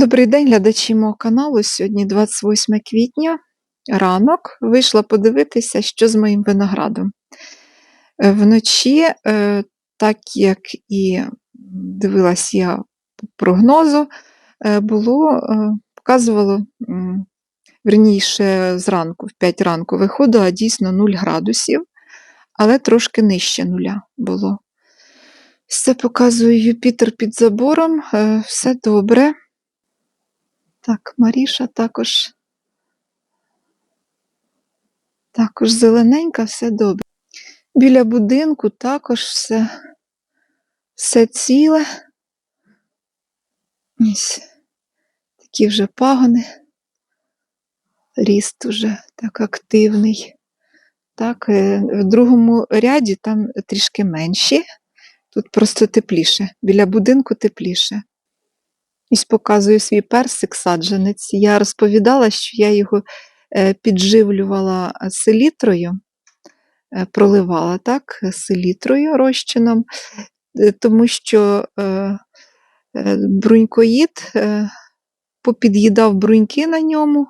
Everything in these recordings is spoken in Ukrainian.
Добрий день, глядачі мого каналу. Сьогодні 28 квітня, ранок. Вийшла подивитися, що з моїм виноградом. Е, Вночі, е, так як і дивилась я прогнозу, е, було, показувало, верніше, зранку, в 5 ранку виходило дійсно 0 градусів, але трошки нижче нуля було. Все показує Юпітер під забором, все добре. Так, Маріша також. Також зелененька, все добре. Біля будинку також все, все ціле. Ось такі вже пагони. Ріст уже так активний. Так, е, в другому ряді там трішки менші. Тут просто тепліше. Біля будинку тепліше. Ось показую свій персик саджанець. Я розповідала, що я його е, підживлювала е, селітрою, е, проливала так, селітрою розчином, тому що брунькоїд попід'їдав бруньки на ньому,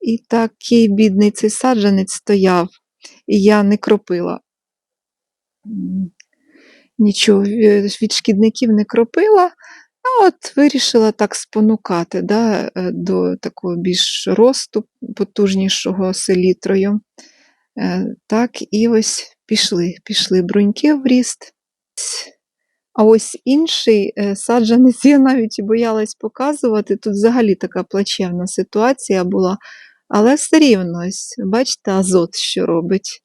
і такий бідний цей саджанець стояв, і я не кропила. Нічого від шкідників не кропила, от вирішила так спонукати да, е, до такого більш росту потужнішого селітрою. Е, Так, і ось пішли, пішли бруньки в ріст. А ось інший е, саджанець я навіть боялась показувати. Тут взагалі така плачевна ситуація була. Але все рівно, ось, бачите, азот, що робить.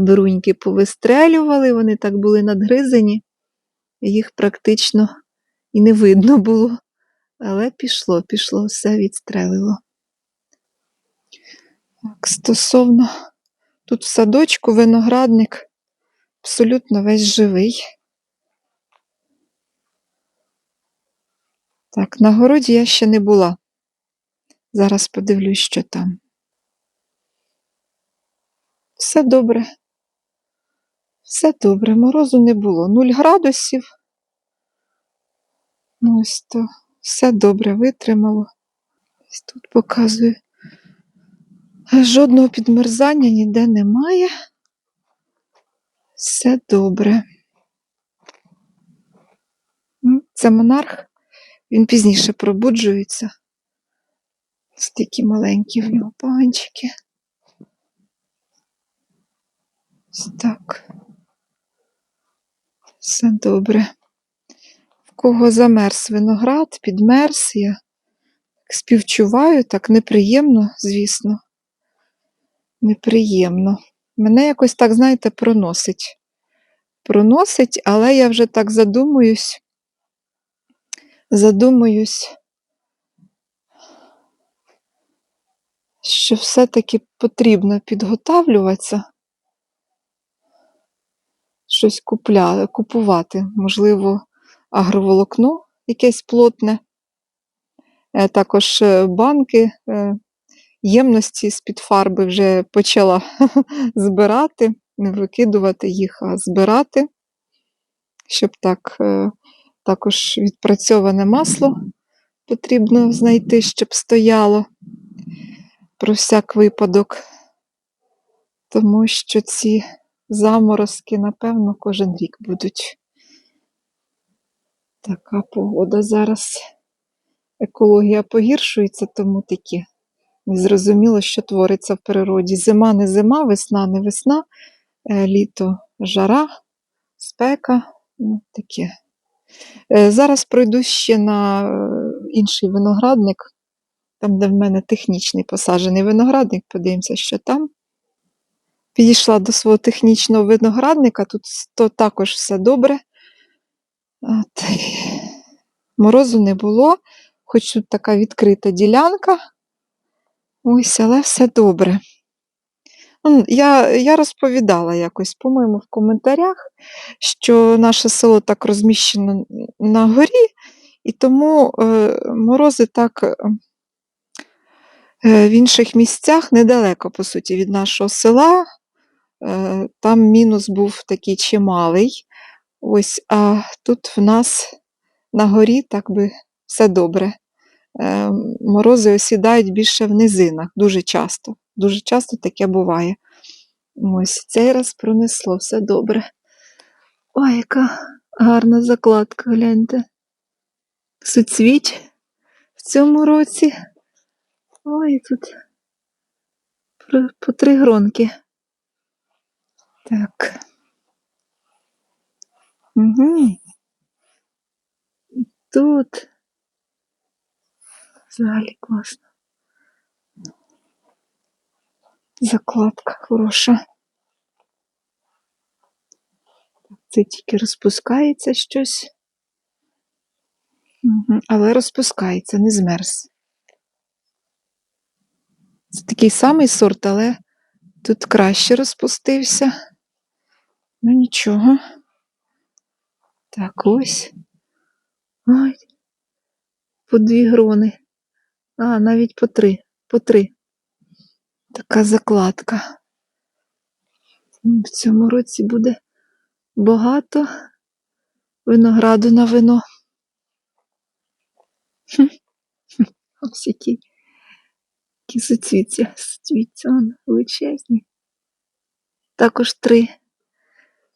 Бруньки повистрелювали, вони так були надгризані, їх практично і не видно було. Але пішло, пішло, все відстрелило. Так, стосовно тут в садочку виноградник абсолютно весь живий. Так, на городі я ще не була. Зараз подивлюсь, що там. Все добре. Все добре, морозу не було. Нуль градусів. Ну, ось то все добре витримало. Ось тут показую. Жодного підмерзання ніде немає. Все добре. Це монарх, він пізніше пробуджується. Ось такі маленькі в нього паганчики. Ось так. Все добре. Кого замерз виноград, підмерз, я співчуваю, так неприємно, звісно. Неприємно. Мене якось так, знаєте, проносить. Проносить, але я вже так задумуюсь. Задумуюсь, що все-таки потрібно підготавлюватися, щось купля, купувати, можливо, агроволокно якесь плотне, Е, також е, банки, е, ємності з-під фарби вже почала збирати, не викидувати їх, а збирати, щоб так, також відпрацьоване масло потрібно знайти, щоб стояло про всяк випадок. Тому що ці заморозки, напевно, кожен рік будуть. Така погода зараз. Екологія погіршується, тому такі. Незрозуміло, що твориться в природі. Зима не зима, весна не весна, е, літо жара, спека. Ну, таке. Е, Зараз пройду ще на е, інший виноградник, там, де в мене технічний посаджений виноградник, подивимося, що там. Підійшла до свого технічного виноградника, тут то також все добре. От. Морозу не було, хоч тут така відкрита ділянка. Ось, але все добре. Ну, Я, я розповідала якось, по-моєму, в коментарях, що наше село так розміщено на горі, і тому е, морози так е, в інших місцях недалеко, по суті, від нашого села. Е, там мінус був такий чималий. Ось, а тут в нас на горі так би все добре. е, морози осідають більше в низинах, дуже часто. Дуже часто таке буває. Ось цей раз пронесло, все добре. Ой, яка гарна закладка, гляньте. Суцвіч в цьому році. Ой, тут по три гронки. Так. Угу. Тут. Взагалі класно. Закладка хороша. Це тільки розпускається щось. Угу. Але розпускається, не змерз. Це такий самий сорт, але тут краще розпустився. Ну нічого. Так, ось. Ой. По дві грони. А, навіть по три. По три. Така закладка. В цьому році буде багато винограду на вино. Ось які, суцвіття. Суцвіття величезні. Також три.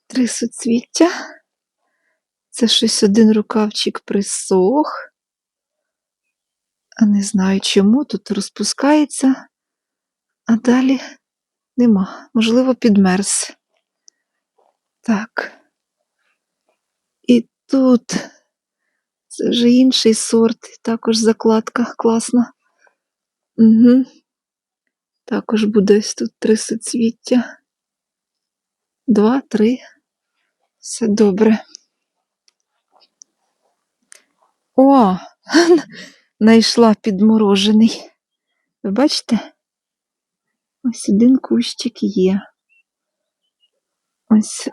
Три суцвіття. Це щось один рукавчик присох. А не знаю чому. Тут розпускається, а далі нема. Можливо, підмерз. Так. І тут це вже інший сорт, також закладка класна. Угу. Також буде ось тут три суцвіття. Два, три. Все добре. О, знайшла підморожений. Ви бачите? Ось один кущик є. Ось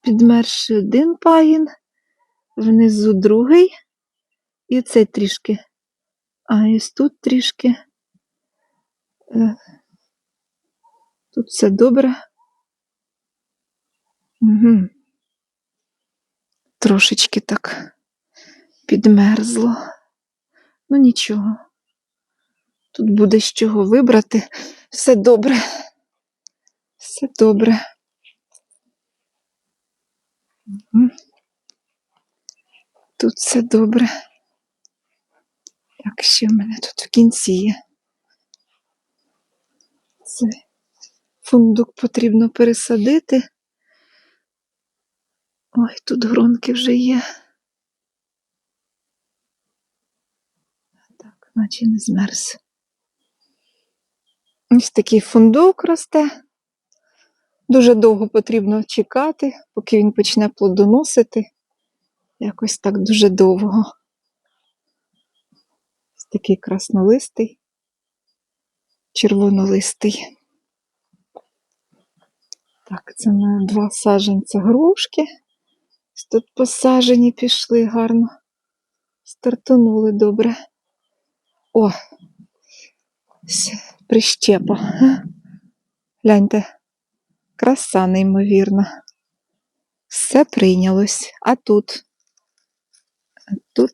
підмерший один пагін, внизу другий, і цей трішки. А ось тут трішки. Е, Тут все добре. Угу. Трошечки так підмерзло. Ну нічого. Тут буде з чого вибрати. Все добре. Все добре. Тут все добре. Так, ще в мене тут в кінці є. Це фундук потрібно пересадити. Ой, тут гронки вже є. Так, наче не змерз. Ось такий фундук росте. Дуже довго потрібно чекати, поки він почне плодоносити. Якось так дуже довго. Ось такий краснолистий, червонолистий. Так, це на два саджанця грушки. Тут посаджені пішли гарно. Стартанули добре. О! Прищепа. Гляньте, краса неймовірна. Все прийнялось. А тут? А тут.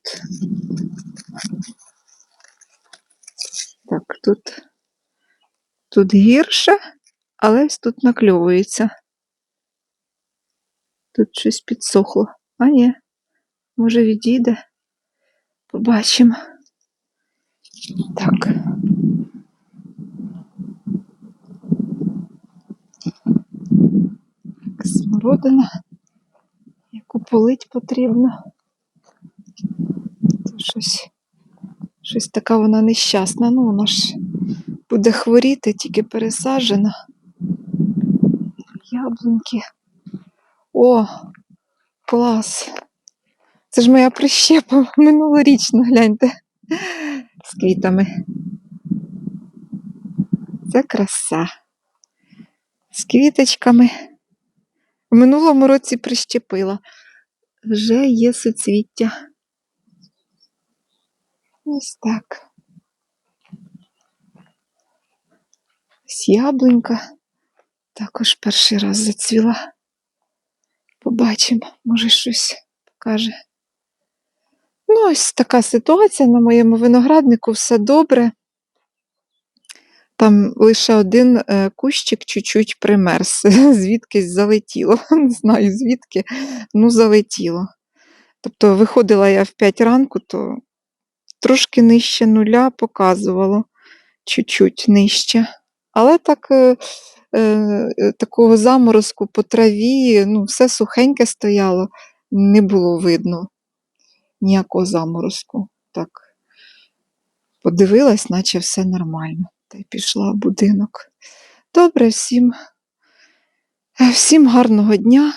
Так, тут. Тут гірше, але ось тут накльовується. Тут щось підсохло. А ні, може відійде. Побачимо. Так. Так, Смородина, яку полить потрібно. Це щось, щось така вона нещасна. Ну, вона ж буде хворіти, тільки пересаджена. Яблуньки. О, клас. Це ж моя прищепа минулорічна, гляньте. З квітами. Це краса. З квіточками. В минулому році прищепила. Вже є суцвіття. Ось так. Ось яблунька. Також перший раз зацвіла. Побачимо, може щось покаже. Ну, ось така ситуація на моєму винограднику, все добре. Там лише один е, кущик чуть-чуть примерз, звідкись залетіло. Не знаю звідки, ну залетіло. Тобто виходила я в 5 ранку, то трошки нижче нуля показувало, чуть-чуть нижче. Але так, е, е, такого заморозку по траві, ну, все сухеньке стояло, не було видно ніякого заморозку. Так, подивилась, наче все нормально. Та й пішла в будинок. Добре, всім, всім гарного дня.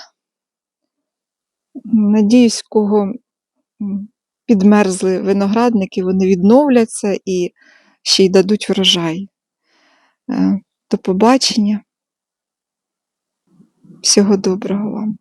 Надіюсь, кого підмерзли виноградники, вони відновляться і ще й дадуть врожай. Е, До побачення. Всього доброго вам.